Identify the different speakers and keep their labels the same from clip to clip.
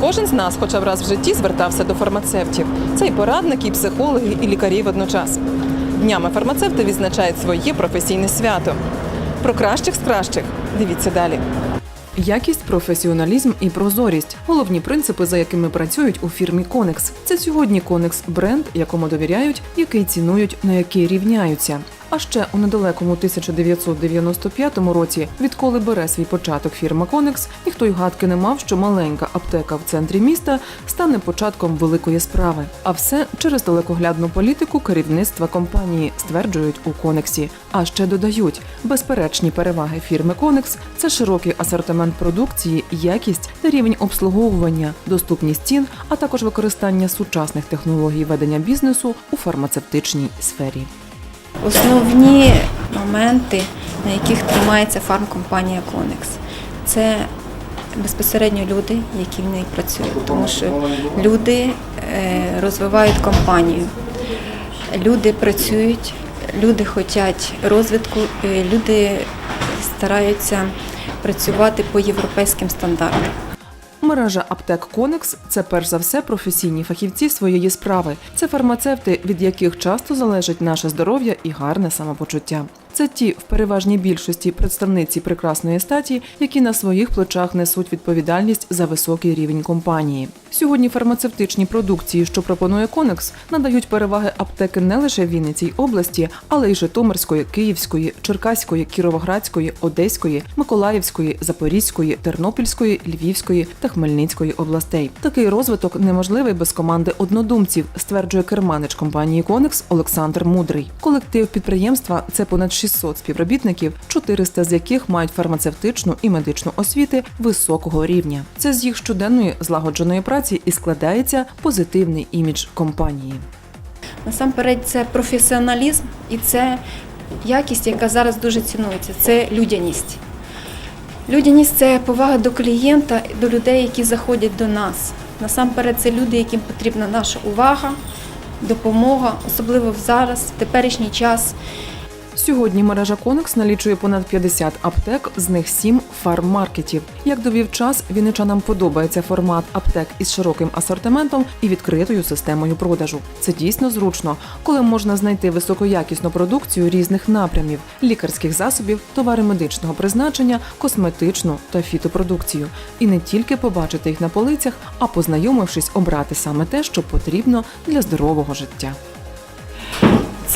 Speaker 1: Кожен з нас, хоча б раз в житті, звертався до фармацевтів. Це і порадники, і психологи, і лікарі водночас. Днями фармацевти відзначають своє професійне свято. Про кращих з кращих дивіться далі. Якість, професіоналізм і прозорість головні принципи, за якими працюють у фірмі Конекс. Це сьогодні Конекс бренд, якому довіряють, який цінують, на який рівняються. А ще у недалекому 1995 році, відколи бере свій початок фірма Конекс, ніхто й гадки не мав, що маленька аптека в центрі міста стане початком великої справи. А все через далекоглядну політику керівництва компанії, стверджують у Конексі. А ще додають безперечні переваги фірми Конекс це широкий асортимент продукції, якість та рівень обслуговування, доступність цін, а також використання сучасних технологій ведення бізнесу у фармацевтичній сфері.
Speaker 2: Основні моменти, на яких тримається фармкомпанія Конекс, це безпосередньо люди, які в ній працюють, тому що люди е, розвивають компанію, люди працюють, люди хочуть розвитку, е, люди стараються працювати по європейським стандартам.
Speaker 1: Мережа аптек Конекс це перш за все професійні фахівці своєї справи. Це фармацевти, від яких часто залежить наше здоров'я і гарне самопочуття. Це ті в переважній більшості представниці прекрасної статі, які на своїх плечах несуть відповідальність за високий рівень компанії. Сьогодні фармацевтичні продукції, що пропонує Конекс, надають переваги аптеки не лише в Вінницькій області, але й Житомирської, Київської, Черкаської, Кіровоградської, Одеської, Миколаївської, Запорізької, Тернопільської, Львівської та Хмельницької областей. Такий розвиток неможливий без команди однодумців, стверджує керманич компанії Конекс Олександр Мудрий. Колектив підприємства це понад 600 співробітників, 400 з яких мають фармацевтичну і медичну освіти високого рівня. Це з їх щоденної злагодженої праці і складається позитивний імідж компанії.
Speaker 2: Насамперед, це професіоналізм і це якість, яка зараз дуже цінується. Це людяність. Людяність це повага до клієнта, до людей, які заходять до нас. Насамперед, це люди, яким потрібна наша увага, допомога, особливо зараз, в теперішній час.
Speaker 1: Сьогодні мережа Конекс налічує понад 50 аптек, з них 7 фарммаркетів. Як довів час, вінничанам подобається формат аптек із широким асортиментом і відкритою системою продажу. Це дійсно зручно, коли можна знайти високоякісну продукцію різних напрямів: лікарських засобів, товари медичного призначення, косметичну та фітопродукцію. І не тільки побачити їх на полицях, а познайомившись, обрати саме те, що потрібно для здорового життя.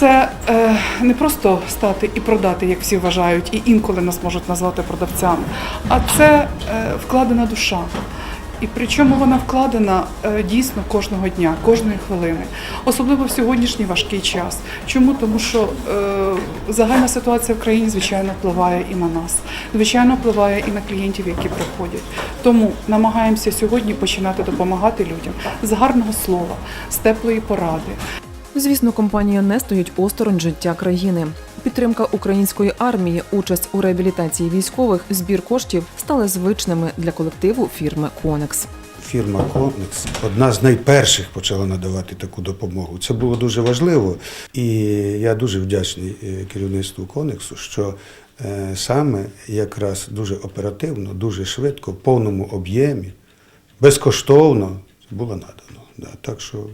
Speaker 3: Це е, не просто стати і продати, як всі вважають, і інколи нас можуть назвати продавцями, а це е, вкладена душа. І причому вона вкладена е, дійсно кожного дня, кожної хвилини, особливо в сьогоднішній важкий час. Чому? Тому що е, загальна ситуація в країні, звичайно, впливає і на нас, звичайно, впливає і на клієнтів, які приходять. Тому намагаємося сьогодні починати допомагати людям з гарного слова, з теплої поради.
Speaker 1: Звісно, компанія не стоїть осторонь життя країни. Підтримка української армії, участь у реабілітації військових, збір коштів стали звичними для колективу фірми Конекс.
Speaker 4: Фірма Конекс одна з найперших почала надавати таку допомогу. Це було дуже важливо, і я дуже вдячний е, керівництву Конексу, що е, саме якраз дуже оперативно, дуже швидко, в повному об'ємі, безкоштовно було надано. Да, так що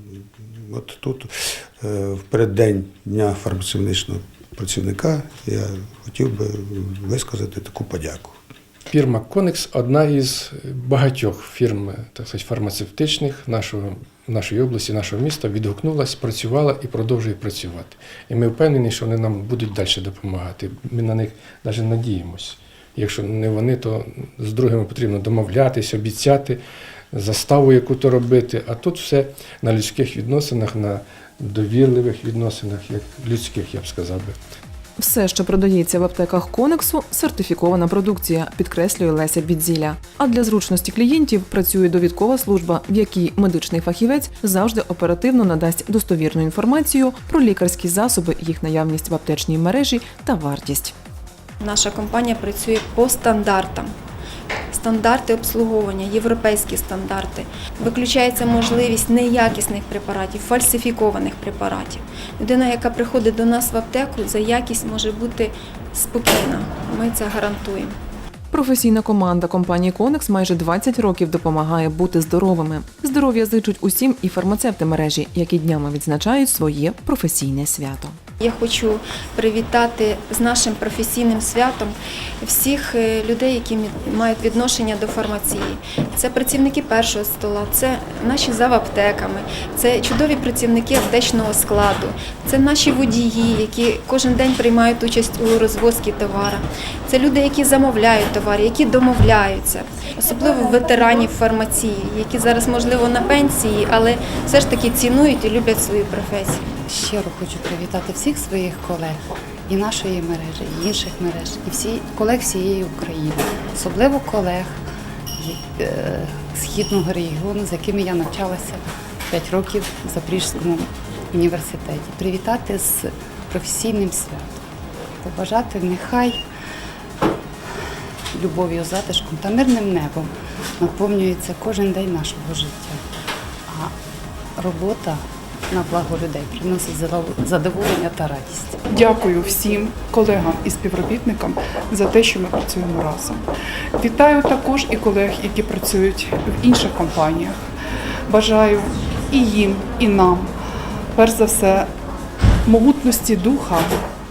Speaker 4: от тут е, в переддень Дня фармацевтичного працівника я хотів би висказати таку подяку.
Speaker 5: Фірма Конекс одна із багатьох фірм так сказати, фармацевтичних нашого, нашої області, нашого міста відгукнулася, працювала і продовжує працювати. І ми впевнені, що вони нам будуть далі допомагати. Ми на них навіть надіємося. Якщо не вони, то з другими потрібно домовлятися, обіцяти, заставу яку-то робити. А тут все на людських відносинах, на довірливих відносинах, як людських, я б сказав би.
Speaker 1: Все, що продається в аптеках Конексу, сертифікована продукція, підкреслює Леся Бідзіля. А для зручності клієнтів працює довідкова служба, в якій медичний фахівець завжди оперативно надасть достовірну інформацію про лікарські засоби, їх наявність в аптечній мережі та вартість.
Speaker 2: Наша компанія працює по стандартам. Стандарти обслуговування, європейські стандарти. Виключається можливість неякісних препаратів, фальсифікованих препаратів. Людина, яка приходить до нас в аптеку, за якість може бути спокійна. Ми це гарантуємо.
Speaker 1: Професійна команда компанії Конекс майже 20 років допомагає бути здоровими. Здоров'я зичуть усім і фармацевти мережі, які днями відзначають своє професійне свято.
Speaker 2: Я хочу привітати з нашим професійним святом всіх е, людей, які мають відношення до фармації. Це працівники першого стола, це наші зав аптеками, це чудові працівники аптечного складу, це наші водії, які кожен день приймають участь у розвозці товара. Це люди, які замовляють товар, які домовляються, особливо ветеранів фармації, які зараз можливо на пенсії, але все ж таки цінують і люблять свою професію.
Speaker 6: Щиро хочу привітати всіх своїх колег і нашої мережі, і інших мереж, і всі колег всієї України, особливо колег е, східного регіону, з якими я навчалася 5 років в Запорізькому університеті. Привітати з професійним святом, побажати нехай любов'ю, затишком та мирним небом наповнюється кожен день нашого життя. А робота на благо людей приносить задоволення та радість.
Speaker 3: Дякую всім колегам і співробітникам за те, що ми працюємо разом. Вітаю також і колег, які працюють в інших компаніях. Бажаю і їм, і нам, перш за все, могутності духа,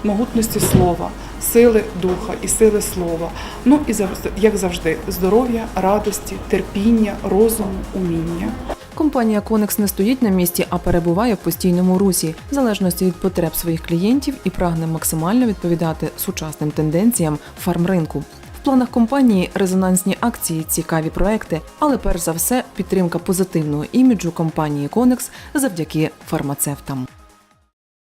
Speaker 3: могутності слова, сили духа і сили слова. Ну і як завжди, здоров'я, радості, терпіння, розуму, уміння.
Speaker 1: Компанія Конекс не стоїть на місці, а перебуває в постійному русі, в залежності від потреб своїх клієнтів і прагне максимально відповідати сучасним тенденціям фармринку. В планах компанії резонансні акції, цікаві проекти, але перш за все підтримка позитивного іміджу компанії Конекс завдяки фармацевтам.